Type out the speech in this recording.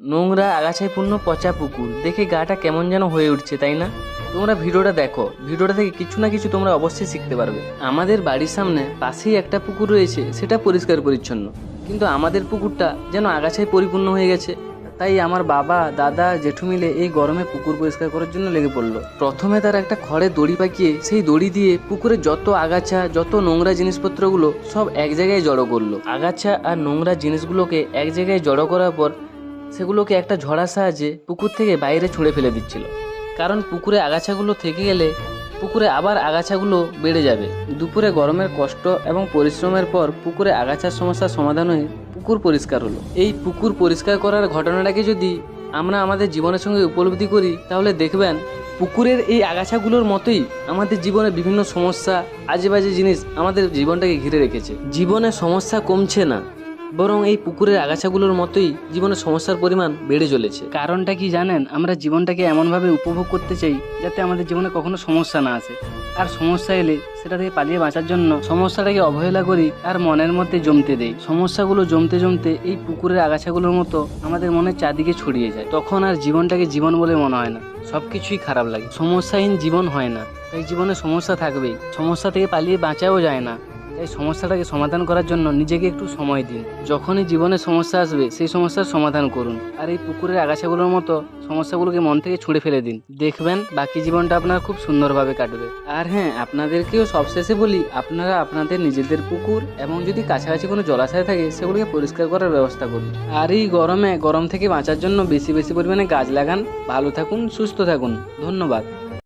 নোংরা আগাছায় পূর্ণ পচা পুকুর। দেখে গাটা কেমন যেন হয়ে উঠছে, তাই না? তোমরা ভিডিওটা দেখো। ভিডিওটা থেকে কিছু না কিছু তোমরা অবশ্যই শিখতে পারবে। আমাদের বাড়ির সামনে পাশেই একটা পুকুর রয়েছে, সেটা পরিষ্কার পরিচ্ছন্ন। কিন্তু আমাদের পুকুরটা যেন আগাছায় পরিপূর্ণ হয়ে গেছে। তাই আমার বাবা, দাদা, জেঠু মিলে এই গরমে পুকুর পরিষ্কার করার জন্য লেগে পড়ল। প্রথমে তারা একটা খড়ের দড়ি পাকিয়ে সেই দড়ি দিয়ে পুকুরে যত আগাছা, যত নোংরা জিনিসপত্রগুলো সব এক জায়গায় জড়ো করল। আগাছা আর নোংরা জিনিসগুলোকে এক জায়গায় জড়ো করার পর সেগুলোকে একটা ঝড়ার সাহায্যে পুকুর থেকে বাইরে ছুঁড়ে ফেলে দিচ্ছিল। কারণ পুকুরে আগাছাগুলো থেকে গেলে পুকুরে আবার আগাছাগুলো বেড়ে যাবে। দুপুরে গরমের কষ্ট এবং পরিশ্রমের পর পুকুরে আগাছার সমস্যার সমাধান হয়ে পুকুর পরিষ্কার হলো। এই পুকুর পরিষ্কার করার ঘটনাটাকে যদি আমরা আমাদের জীবনের সঙ্গে উপলব্ধি করি, তাহলে দেখবেন পুকুরের এই আগাছাগুলোর মতোই আমাদের জীবনে বিভিন্ন সমস্যা আজে বাজে জিনিস আমাদের জীবনটাকে ঘিরে রেখেছে। জীবনে সমস্যা কমছে না। বরং এই পুকুরের আগাছাগুলোর মতোই জীবনের সমস্যার পরিমাণ বেড়ে চলেছে। কারণটা কি জানেন? আমরা জীবনটাকে এমনভাবে উপভোগ করতে চাই যাতে আমাদের জীবনে কখনো সমস্যা না আসে। আর সমস্যা এলে সেটা থেকে পালিয়ে বাঁচার জন্য সমস্যাটাকে অবহেলা করি আর মনের মধ্যে জমতে দেই। সমস্যাগুলো জমতে জমতে এই পুকুরের আগাছাগুলোর মতো আমাদের মনের চারদিকে ছড়িয়ে যায়। তখন আর জীবনটাকে জীবন বলে মনে হয় না। সব কিছুই খারাপ লাগে। সমস্যাহীন জীবন হয় না। তাই জীবনে সমস্যা থাকবেই। সমস্যা থেকে পালিয়ে বাঁচাও যায় না। তাই সমস্যাটাকে সমাধান করার জন্য নিজেকে একটু সময় দিন। যখনই জীবনে সমস্যা আসবে, সেই সমস্যার সমাধান করুন। আর এই পুকুরের আগাছাগুলোর মতো সমস্যাগুলোকে মন থেকে ছুঁড়ে ফেলে দিন। দেখবেন বাকি জীবনটা আপনার খুব সুন্দরভাবে কাটবে। আর হ্যাঁ আপনাদেরকেও সবশেষে বলি, আপনারা আপনাদের নিজেদের পুকুর এবং যদি কাছাকাছি কোনো জলাশয় থাকে, সেগুলোকে পরিষ্কার করার ব্যবস্থা করুন। আর এই গরমে, গরম থেকে বাঁচার জন্য বেশি বেশি পরিমাণে গাছ লাগান। ভালো থাকুন, সুস্থ থাকুন। ধন্যবাদ।